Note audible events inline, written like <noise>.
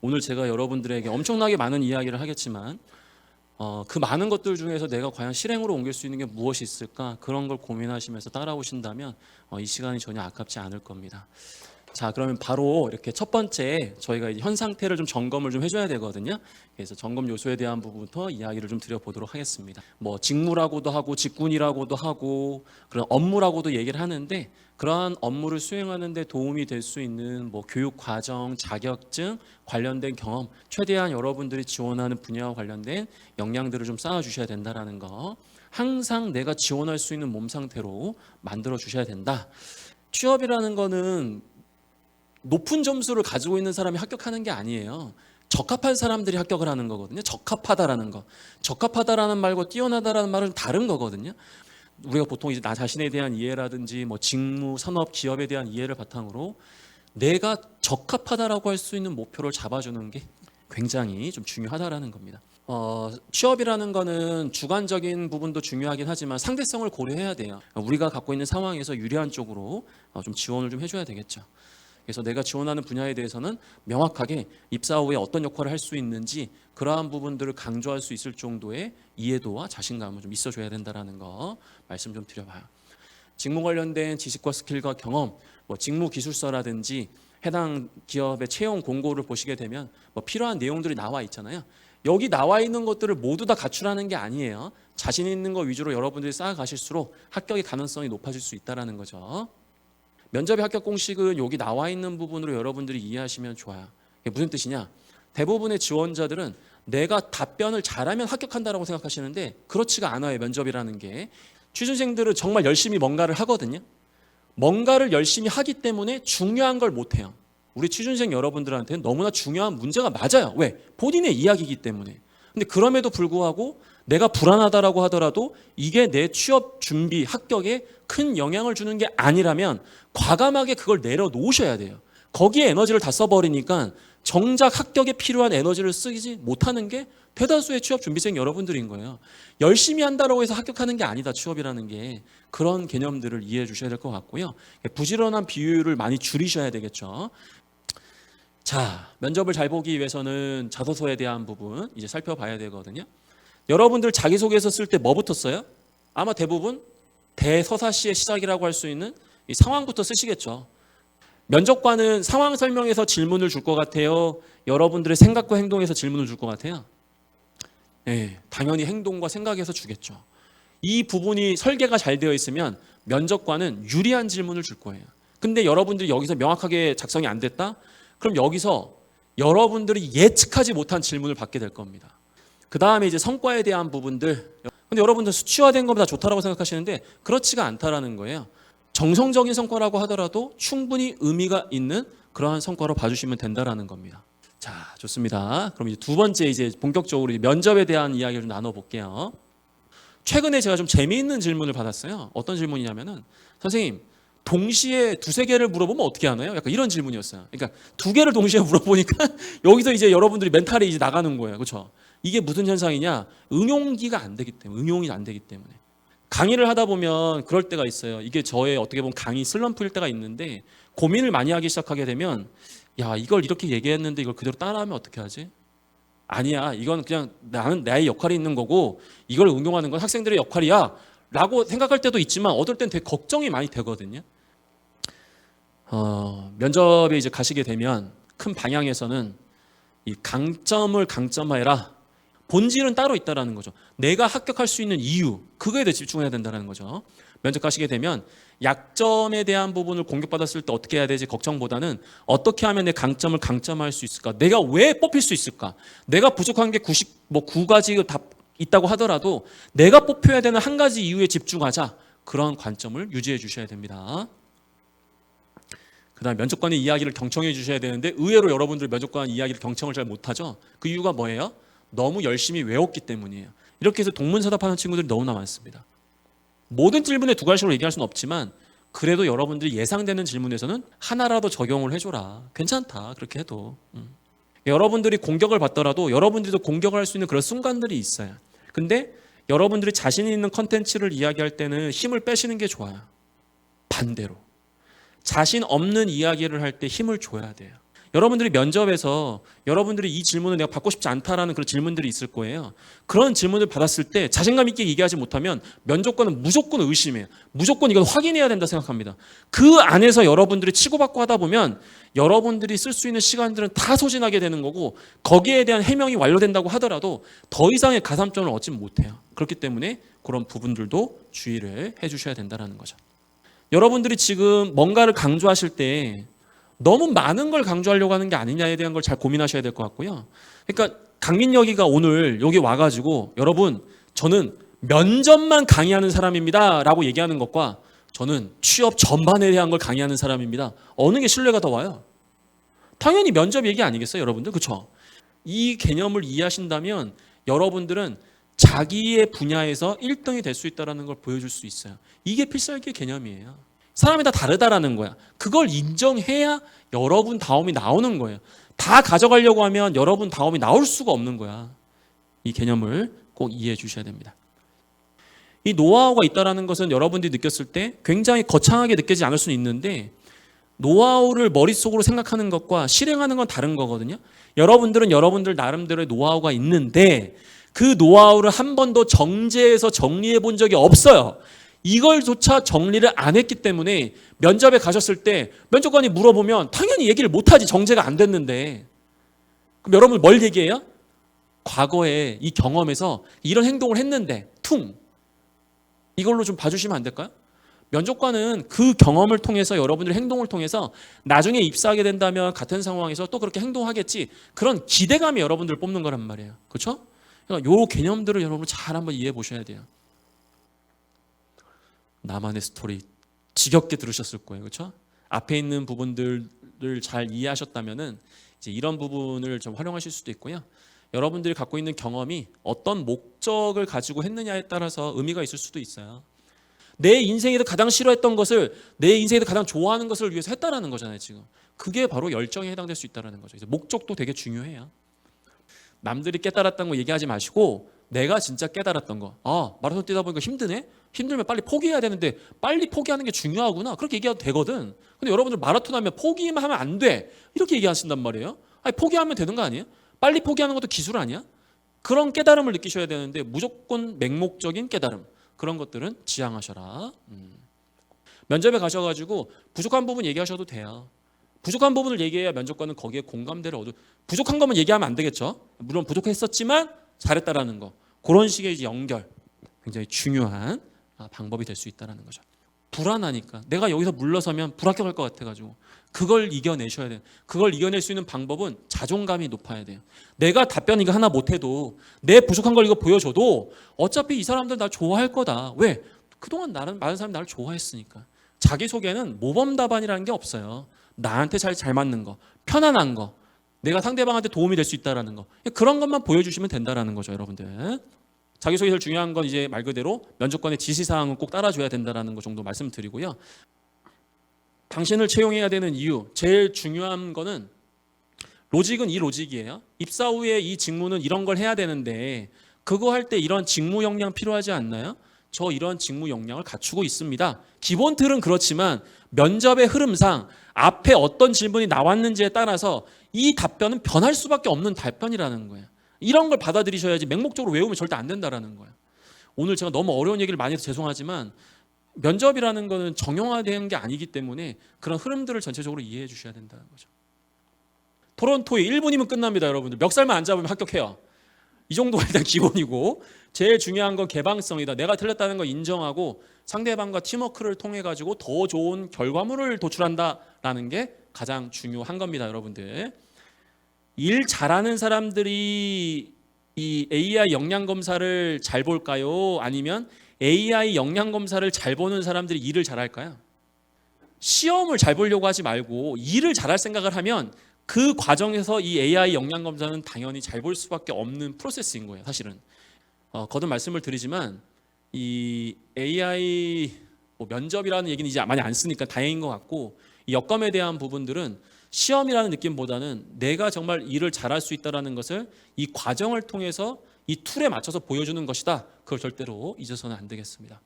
오늘 제가 여러분들에게 엄청나게 많은 이야기를 하겠지만 어, 그 많은 것들 중에서 내가 과연 실행으로 옮길 수 있는 게 무엇이 있을까 그런 걸 고민하시면서 따라오신다면 어, 이 시간이 전혀 아깝지 않을 겁니다. 자 그러면 바로 이렇게 첫 번째 저희가 현 상태를 좀 점검을 좀 해줘야 되거든요. 그래서 점검 요소에 대한 부분부터 이야기를 좀 드려보도록 하겠습니다. 뭐 직무라고도 하고 직군이라고도 하고 그런 업무라고도 얘기를 하는데 그러한 업무를 수행하는데 도움이 될 수 있는 뭐 교육 과정, 자격증 관련된 경험 최대한 여러분들이 지원하는 분야와 관련된 역량들을 좀 쌓아 주셔야 된다라는 거. 항상 내가 지원할 수 있는 몸 상태로 만들어 주셔야 된다. 취업이라는 거는 높은 점수를 가지고 있는 사람이 합격하는 게 아니에요. 적합한 사람들이 합격을 하는 거거든요. 적합하다라는 거. 적합하다라는 말과 뛰어나다라는 말은 다른 거거든요. 우리가 보통 이제 나 자신에 대한 이해라든지 뭐 직무, 산업, 기업에 대한 이해를 바탕으로 내가 적합하다라고 할 수 있는 목표를 잡아주는 게 굉장히 좀 중요하다라는 겁니다. 어, 취업이라는 거는 주관적인 부분도 중요하긴 하지만 상대성을 고려해야 돼요. 우리가 갖고 있는 상황에서 유리한 쪽으로 어, 좀 지원을 좀 해줘야 되겠죠. 그래서 내가 지원하는 분야에 대해서는 명확하게 입사 후에 어떤 역할을 할 수 있는지 그러한 부분들을 강조할 수 있을 정도의 이해도와 자신감을 좀 있어줘야 된다라는 거 말씀 좀 드려봐요. 직무 관련된 지식과 스킬과 경험, 뭐 직무 기술서라든지 해당 기업의 채용 공고를 보시게 되면 뭐 필요한 내용들이 나와 있잖아요. 여기 나와 있는 것들을 모두 다 갖추라는 게 아니에요. 자신 있는 거 위주로 여러분들이 쌓아가실수록 합격의 가능성이 높아질 수 있다라는 거죠. 면접의 합격 공식은 여기 나와 있는 부분으로 여러분들이 이해하시면 좋아요. 이게 무슨 뜻이냐? 대부분의 지원자들은 내가 답변을 잘하면 합격한다라고 생각하시는데 그렇지가 않아요. 면접이라는 게 취준생들은 정말 열심히 뭔가를 하거든요. 뭔가를 열심히 하기 때문에 중요한 걸 못해요. 우리 취준생 여러분들한테는 너무나 중요한 문제가 맞아요. 왜? 본인의 이야기이기 때문에. 근데 그럼에도 불구하고 내가 불안하다라고 하더라도 이게 내 취업 준비 합격에 큰 영향을 주는 게 아니라면 과감하게 그걸 내려놓으셔야 돼요. 거기에 에너지를 다 써버리니까 정작 합격에 필요한 에너지를 쓰지 못하는 게 대다수의 취업 준비생 여러분들인 거예요. 열심히 한다라고 해서 합격하는 게 아니다 취업이라는 게 그런 개념들을 이해해 주셔야 될 것 같고요. 부지런한 비율을 많이 줄이셔야 되겠죠. 자, 면접을 잘 보기 위해서는 자소서에 대한 부분 이제 살펴봐야 되거든요. 여러분들 자기소개서 쓸 때 뭐부터 써요? 아마 대부분 대서사시의 시작이라고 할 수 있는 이 상황부터 쓰시겠죠. 면접관은 상황 설명에서 질문을 줄 것 같아요. 여러분들의 생각과 행동에서 질문을 줄 것 같아요. 네, 당연히 행동과 생각에서 주겠죠. 이 부분이 설계가 잘 되어 있으면 면접관은 유리한 질문을 줄 거예요. 근데 여러분들이 여기서 명확하게 작성이 안 됐다? 그럼 여기서 여러분들이 예측하지 못한 질문을 받게 될 겁니다. 그 다음에 이제 성과에 대한 부분들. 근데 여러분들 수치화된 것보다 좋다라고 생각하시는데 그렇지가 않다라는 거예요. 정성적인 성과라고 하더라도 충분히 의미가 있는 그러한 성과로 봐주시면 된다라는 겁니다. 자, 좋습니다. 그럼 이제 두 번째 이제 본격적으로 이제 면접에 대한 이야기를 좀 나눠볼게요. 최근에 제가 좀 재미있는 질문을 받았어요. 어떤 질문이냐면은 선생님 동시에 두세 개를 물어보면 어떻게 하나요? 약간 이런 질문이었어요. 그러니까 두 개를 동시에 <laughs> 물어보니까 여기서 이제 여러분들이 멘탈이 이제 나가는 거예요. 그렇죠? 이게 무슨 현상이냐? 응용기가 안 되기 때문에 응용이 안 되기 때문에 강의를 하다 보면 그럴 때가 있어요. 이게 저의 어떻게 보면 강의 슬럼프일 때가 있는데 고민을 많이 하기 시작하게 되면 야 이걸 이렇게 얘기했는데 이걸 그대로 따라하면 어떻게 하지? 아니야 이건 그냥 나는 나의 역할이 있는 거고 이걸 응용하는 건 학생들의 역할이야 라고 생각할 때도 있지만 어떨 땐 되게 걱정이 많이 되거든요. 어, 면접에 이제 가시게 되면 큰 방향에서는 이 강점을 강점화해라. 본질은 따로 있다라는 거죠. 내가 합격할 수 있는 이유, 그거에 대해 집중해야 된다는 거죠. 면접 가시게 되면 약점에 대한 부분을 공격받았을 때 어떻게 해야 되지 걱정보다는 어떻게 하면 내 강점을 강점화할 수 있을까? 내가 왜 뽑힐 수 있을까? 내가 부족한 게 90, 뭐 9가지 다 있다고 하더라도 내가 뽑혀야 되는 한 가지 이유에 집중하자. 그런 관점을 유지해 주셔야 됩니다. 그다음 면접관의 이야기를 경청해 주셔야 되는데 의외로 여러분들 면접관 이야기를 경청을 잘 못하죠. 그 이유가 뭐예요? 너무 열심히 외웠기 때문이에요. 이렇게 해서 동문서답하는 친구들이 너무나 많습니다. 모든 질문에 두 가지로 얘기할 수는 없지만 그래도 여러분들이 예상되는 질문에서는 하나라도 적용을 해줘라. 괜찮다. 그렇게 해도. 음. 여러분들이 공격을 받더라도 여러분들도 공격을 할수 있는 그런 순간들이 있어요. 근데 여러분들이 자신 있는 컨텐츠를 이야기할 때는 힘을 빼시는 게 좋아요. 반대로. 자신 없는 이야기를 할 때 힘을 줘야 돼요. 여러분들이 면접에서 여러분들이 이 질문을 내가 받고 싶지 않다라는 그런 질문들이 있을 거예요. 그런 질문을 받았을 때 자신감 있게 얘기하지 못하면 면접관은 무조건 의심해요. 무조건 이건 확인해야 된다 생각합니다. 그 안에서 여러분들이 치고받고 하다 보면 여러분들이 쓸 수 있는 시간들은 다 소진하게 되는 거고 거기에 대한 해명이 완료된다고 하더라도 더 이상의 가산점을 얻지 못해요. 그렇기 때문에 그런 부분들도 주의를 해주셔야 된다는 거죠. 여러분들이 지금 뭔가를 강조하실 때 너무 많은 걸 강조하려고 하는 게 아니냐에 대한 걸 잘 고민하셔야 될 것 같고요. 그러니까 강민혁이가 오늘 여기 와가지고 여러분 저는 면접만 강의하는 사람입니다 라고 얘기하는 것과 저는 취업 전반에 대한 걸 강의하는 사람입니다. 어느 게 신뢰가 더 와요? 당연히 면접 얘기 아니겠어요, 여러분들? 그렇죠? 이 개념을 이해하신다면 여러분들은 자기의 분야에서 1등이 될 수 있다는 걸 보여줄 수 있어요. 이게 필살기 개념이에요. 사람이 다 다르다라는 거야. 그걸 인정해야 여러분 다음이 나오는 거예요. 다 가져가려고 하면 여러분 다음이 나올 수가 없는 거야. 이 개념을 꼭 이해해 주셔야 됩니다. 이 노하우가 있다라는 것은 여러분들이 느꼈을 때 굉장히 거창하게 느끼지 않을 수는 있는데 노하우를 머릿속으로 생각하는 것과 실행하는 건 다른 거거든요. 여러분들은 여러분들 나름대로의 노하우가 있는데 그 노하우를 한 번도 정제해서 정리해 본 적이 없어요. 이걸조차 정리를 안 했기 때문에 면접에 가셨을 때 면접관이 물어보면 당연히 얘기를 못하지 정제가 안 됐는데 그럼 여러분 뭘 얘기해요? 과거에 이 경험에서 이런 행동을 했는데 퉁 이걸로 좀 봐주시면 안 될까요? 면접관은 그 경험을 통해서 여러분들의 행동을 통해서 나중에 입사하게 된다면 같은 상황에서 또 그렇게 행동하겠지 그런 기대감이 여러분들을 뽑는 거란 말이에요. 그렇죠? 그러니까 요 개념들을 여러분 잘 한번 이해해 보셔야 돼요. 나만의 스토리 지겹게 들으셨을 거예요. 그렇죠? 앞에 있는 부분들을 잘 이해하셨다면은 이제 이런 부분을 좀 활용하실 수도 있고요. 여러분들이 갖고 있는 경험이 어떤 목적을 가지고 했느냐에 따라서 의미가 있을 수도 있어요. 내 인생에서 가장 싫어했던 것을 내 인생에서 가장 좋아하는 것을 위해서 했다라는 거잖아요, 지금. 그게 바로 열정에 해당될 수 있다라는 거죠. 그래서 목적도 되게 중요해요. 남들이 깨달았다는 거 얘기하지 마시고 내가 진짜 깨달았던 거. 아, 마라톤 뛰다 보니까 힘드네. 힘들면 빨리 포기해야 되는데 빨리 포기하는 게 중요하구나. 그렇게 얘기해도 되거든. 근데 여러분들 마라톤 하면 포기만 하면 안 돼. 이렇게 얘기하신단 말이에요. 아니, 포기하면 되는 거 아니에요? 빨리 포기하는 것도 기술 아니야? 그런 깨달음을 느끼셔야 되는데 무조건 맹목적인 깨달음. 그런 것들은 지양하셔라. 음. 면접에 가셔가지고 부족한 부분 얘기하셔도 돼요. 부족한 부분을 얘기해야 면접관은 거기에 공감대를 얻어. 부족한 것만 얘기하면 안 되겠죠. 물론 부족했었지만 잘했다라는 거. 그런 식의 연결 굉장히 중요한 아, 방법이 될 수 있다라는 거죠. 불안하니까 내가 여기서 물러서면 불합격할 것 같아가지고 그걸 이겨내셔야 돼요. 그걸 이겨낼 수 있는 방법은 자존감이 높아야 돼요. 내가 답변 이거 하나 못해도 내 부족한 걸 이거 보여줘도 어차피 이 사람들 나 좋아할 거다. 왜? 그동안 나는 많은 사람이 나를 좋아했으니까. 자기 소개는 모범 답안이라는 게 없어요. 나한테 잘 잘 맞는 거, 편안한 거, 내가 상대방한테 도움이 될 수 있다라는 거 그런 것만 보여주시면 된다라는 거죠, 여러분들. 자기소개서 중요한 건 이제 말 그대로 면접관의 지시사항은 꼭 따라줘야 된다라는 거 정도 말씀드리고요. 당신을 채용해야 되는 이유 제일 중요한 거는 로직은 이 로직이에요. 입사 후에 이 직무는 이런 걸 해야 되는데 그거 할 때 이런 직무 역량 필요하지 않나요? 저 이런 직무 역량을 갖추고 있습니다. 기본 틀은 그렇지만 면접의 흐름상 앞에 어떤 질문이 나왔는지에 따라서 이 답변은 변할 수밖에 없는 답변이라는 거예요. 이런 걸 받아들이셔야지 맹목적으로 외우면 절대 안 된다라는 거예요. 오늘 제가 너무 어려운 얘기를 많이 해서 죄송하지만 면접이라는 거는 정형화되는 게 아니기 때문에 그런 흐름들을 전체적으로 이해해 주셔야 된다는 거죠. 토론토에 1분이면 끝납니다, 여러분들. 멱살만 안 잡으면 합격해요. 이 정도가 일단 기본이고 제일 중요한 건 개방성이다. 내가 틀렸다는 걸 인정하고 상대방과 팀워크를 통해 가지고 더 좋은 결과물을 도출한다라는 게 가장 중요한 겁니다, 여러분들. 일 잘하는 사람들이 이 AI 역량 검사를 잘 볼까요? 아니면 AI 역량 검사를 잘 보는 사람들이 일을 잘할까요? 시험을 잘 보려고 하지 말고 일을 잘할 생각을 하면 그 과정에서 이 AI 역량 검사는 당연히 잘 볼 수밖에 없는 프로세스인 거예요, 사실은. 어, 거듭 말씀을 드리지만 이 AI 뭐 면접이라는 얘기는 이제 많이 안 쓰니까 다행인 것 같고 이 역검에 대한 부분들은 시험이라는 느낌보다는 내가 정말 일을 잘할 수 있다라는 것을 이 과정을 통해서 이 툴에 맞춰서 보여주는 것이다. 그걸 절대로 잊어서는 안 되겠습니다.